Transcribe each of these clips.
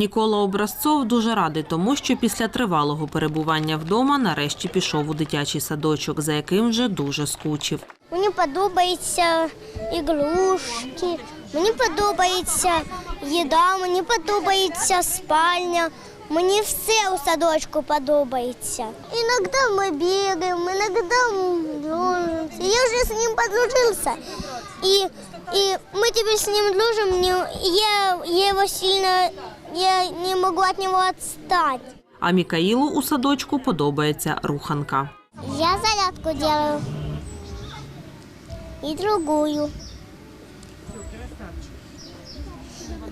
Нікола Образцов дуже радий тому, що після тривалого перебування вдома нарешті пішов у дитячий садочок, за яким вже дуже скучив. Мені подобаються ігрушки, мені подобається їда, мені подобається спальня. Мені все у садочку подобається. Іноді ми бігаємо, іноді дружимося. Я вже з ним подружився. І, і ми тепер з ним дружимо. Мне- Я, я его сильно, я не можу від нього відстати. А Мікаїлу у садочку подобається руханка. Я зарядку делаю. И другую.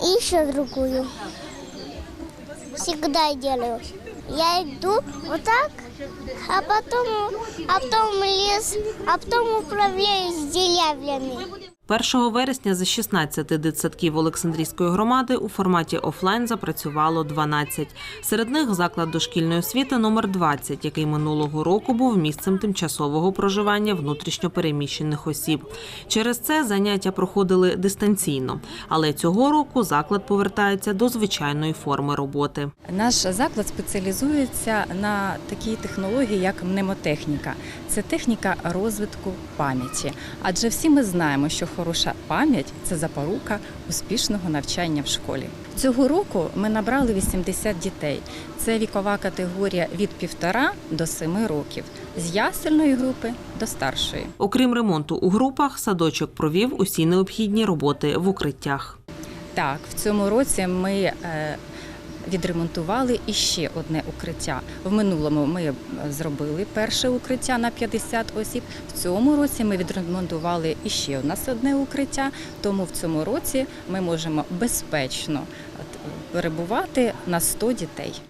И еще другую. Всегда делаю. Я иду вот так, а потом, а потом лес, а потом управляюсь деревьями. 1 вересня за 16 дитсадків Олександрійської громади у форматі офлайн запрацювало 12. Серед них заклад дошкільної освіти номер 20, який минулого року був місцем тимчасового проживання внутрішньопереміщених осіб. Через це заняття проходили дистанційно, але цього року заклад повертається до звичайної форми роботи. Наш заклад спеціалізується на такій технології, як мнемотехніка. Це техніка розвитку пам'яті. Адже всі ми знаємо, що хороша пам'ять це запорука успішного навчання в школі. Цього року ми набрали 80 дітей. Це вікова категорія від півтора до семи років, з ясельної групи до старшої. Окрім ремонту у групах, садочок провів усі необхідні роботи в укриттях. Так, в цьому році ми е, відремонтували іще одне укриття. В минулому ми е, зробили перше укриття на 50 осіб. В цьому році ми відремонтували іще у нас одне укриття. Тому в цьому році ми можемо безпечно перебувати на 100 дітей.